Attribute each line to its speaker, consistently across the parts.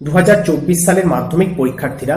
Speaker 1: দু হাজার চব্বিশ সালের মাধ্যমিক পরীক্ষার্থীরা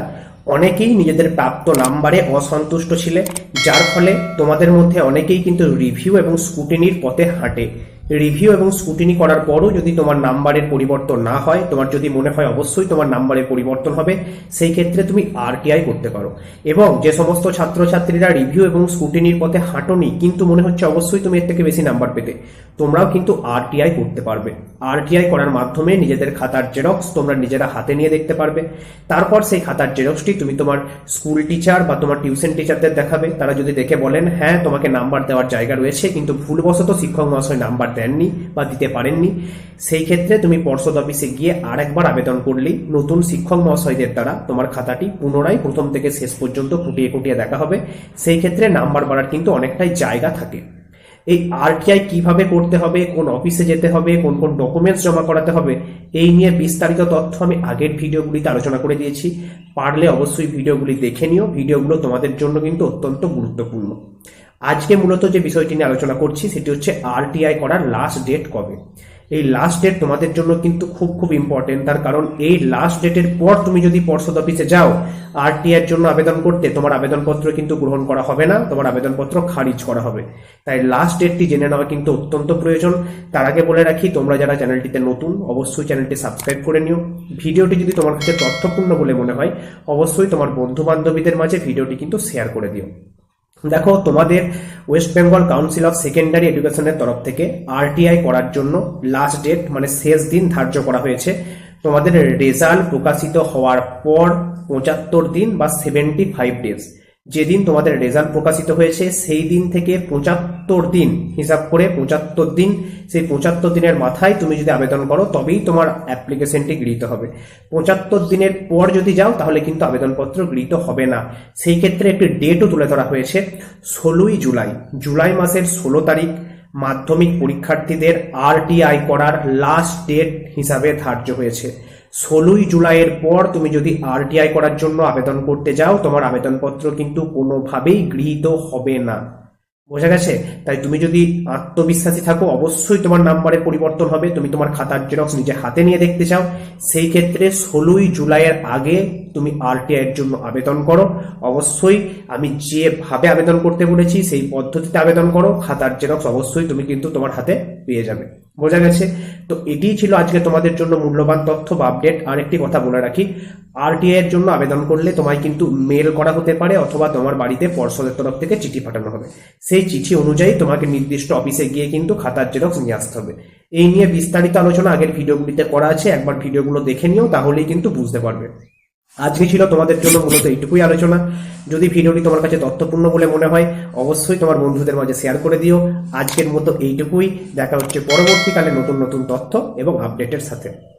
Speaker 1: অনেকেই নিজেদের প্রাপ্ত নাম্বারে অসন্তুষ্ট ছিলে, যার ফলে তোমাদের মধ্যে অনেকেই কিন্তু রিভিউ এবং স্কুটিনির পথে হাঁটে। রিভিউ এবং স্কুটিনি করার পরও যদি তোমার নাম্বারের পরিবর্তন না হয়, তোমার যদি মনে হয় অবশ্যই তোমার নাম্বারের পরিবর্তন হবে, সেই ক্ষেত্রে তুমি আরটিআই করতে পারো। এবং যে সমস্ত ছাত্রছাত্রীরা রিভিউ এবং স্কুটিনির পথে হাঁটোনি, কিন্তু মনে হচ্ছে অবশ্যই তুমি এর থেকে বেশি নাম্বার পেতে, তোমরাও কিন্তু আরটিআই করতে পারবে। আরটিআই করার মাধ্যমে নিজেদের খাতার জেরক্স তোমরা নিজেরা হাতে নিয়ে দেখতে পারবে। তারপর সেই খাতার জেরক্সটি তুমি তোমার স্কুল টিচার বা তোমার টিউশন টিচারদের দেখাবে। তারা যদি দেখে বলেন হ্যাঁ তোমাকে নাম্বার দেওয়ার জায়গা রয়েছে, কিন্তু ভুলবশত শিক্ষক মহাশয় নাম্বার দেননি বা দিতে পারেননি। সেই ক্ষেত্রে তুমি পর্ষদ অফিসে গিয়ে আরেকবার আবেদন করলেই নতুন শিক্ষক মহাশয়দের দ্বারা তোমার খাতাটি পুনরায় প্রথম থেকে শেষ পর্যন্ত খুঁটিয়ে খুঁটিয়ে দেখা হবে। সেই ক্ষেত্রে নাম্বার বাড়ার কিন্তু অনেকটাই জায়গা থাকে। এই আরটিআই কীভাবে করতে হবে, কোন অফিসে যেতে হবে, কোন কোন ডকুমেন্টস জমা করাতে হবে, এই নিয়ে বিস্তারিত তথ্য আমি আগের ভিডিওগুলিতে আলোচনা করে দিয়েছি। পারলে অবশ্যই ভিডিওগুলি দেখে নিও। ভিডিওগুলো তোমাদের জন্য কিন্তু অত্যন্ত গুরুত্বপূর্ণ। আজকে মূলত যে বিষয়টি নিয়ে আলোচনা করছি, সেটি হচ্ছে আরটিআই করার লাস্ট ডেট কবে? এই লাস্ট ডেট তোমাদের জন্য কিন্তু খুব খুব ইম্পর্টেন্ট তার কারণ এই লাস্ট ডেটের পর তুমি যদি পর্ষদ অফিসে যাও আরটিআই এর জন্য আবেদন করতে তোমার আবেদনপত্র কিন্তু গ্রহণ করা হবে না, তোমার আবেদনপত্র খারিজ করা হবে। তাই লাস্ট ডেটটি জেনে নেওয়া কিন্তু অত্যন্ত প্রয়োজন। তার আগে বলে রাখি, তোমরা যারা চ্যানেলটিতে নতুন, অবশ্যই চ্যানেলটি সাবস্ক্রাইব করে নিও। ভিডিওটি যদি তোমার কাছে তথ্যপূর্ণ বলে মনে হয়, অবশ্যই তোমার বন্ধু বান্ধবীদের মাঝে ভিডিওটি কিন্তু শেয়ার করে দিও। দেখো, তোমাদের West Bengal Council of Secondary এডুকেশনের তরফ থেকে আরটিআই করার জন্য লাস্ট ডেট মানে শেষ দিন ধার্য করা হয়েছে। তোমাদের রেজাল্ট প্রকাশিত হওয়ার পর পঁচাত্তর দিন বা সেভেন্টি ফাইভ ডেজ যেদিন তোমাদের রেজাল্ট প্রকাশিত হয়েছে, সেই দিন থেকে পঁচাত্তর দিন, হিসাব করে পঁচাত্তর দিন, সেই পঁচাত্তর দিনের মাথায় তুমি যদি আবেদন করো, তবেই তোমার অ্যাপ্লিকেশনটি গৃহীত হবে। পঁচাত্তর দিনের পর যদি যাও, তাহলে কিন্তু আবেদনপত্র গৃহীত হবে না। সেই ক্ষেত্রে একটি ডেটও তুলে ধরা হয়েছে, ষোলোই জুলাই। জুলাই মাসের ষোলো তারিখ, মাধ্যমিক পরীক্ষার্থীদের আরটিআই করার লাস্ট ডেট হিসাবে ধার্য হয়েছে। ষোলোই জুলাইয়ের পর তুমি যদি আরটিআই করার জন্য আবেদন করতে যাও, তোমার আবেদনপত্র কিন্তু কোনোভাবেই গৃহীত হবে না। বোঝা গেছে? তাই তুমি যদি আত্মবিশ্বাসী থাকো, অবশ্যই তোমার নাম্বারে পরিবর্তন হবে। তুমি তোমার খাতার জেরক্স নিজে হাতে নিয়ে দেখতে চাও। সেই ক্ষেত্রে ষোলোই জুলাইয়ের আগে তুমি আরটিআই এর জন্য আবেদন করো। অবশ্যই আমি যেভাবে আবেদন করতে বলেছি, সেই পদ্ধতিতে আবেদন করো। খাতার জেরক্স অবশ্যই তুমি কিন্তু তোমার হাতে পেয়ে যাবে। বোঝা গেছে? তো এটিই ছিল আজকে তোমাদের জন্য মূল্যবান তথ্য বা আপডেট। আর একটি কথা বলে রাখি আরটিআই এর জন্য আবেদন করলে তোমায় কিন্তু মেল করা হতে পারে অথবা তোমার বাড়িতে পর্ষদের তরফ থেকে চিঠি পাঠানো হবে। সেই চিঠি অনুযায়ী তোমাকে নির্দিষ্ট অফিসে গিয়ে কিন্তু খাতার জেরক্স নিয়ে আসতে হবে। এই নিয়ে বিস্তারিত আলোচনা আগের ভিডিওগুলিতে করা আছে। একবার ভিডিওগুলো দেখে নিও, তাহলেই কিন্তু বুঝতে পারবে। আজকে ছিল তোমাদের জন্য মূলত এইটুকুই আলোচনা। যদি ভিডিওটি তোমার কাছে তথ্যপূর্ণ বলে মনে হয়, অবশ্যই তোমার বন্ধুদের মাঝে শেয়ার করে দিও। আজকের মতো এইটুকুই। দেখা হচ্ছে পরবর্তীকালে নতুন নতুন তথ্য এবং আপডেটের সাথে।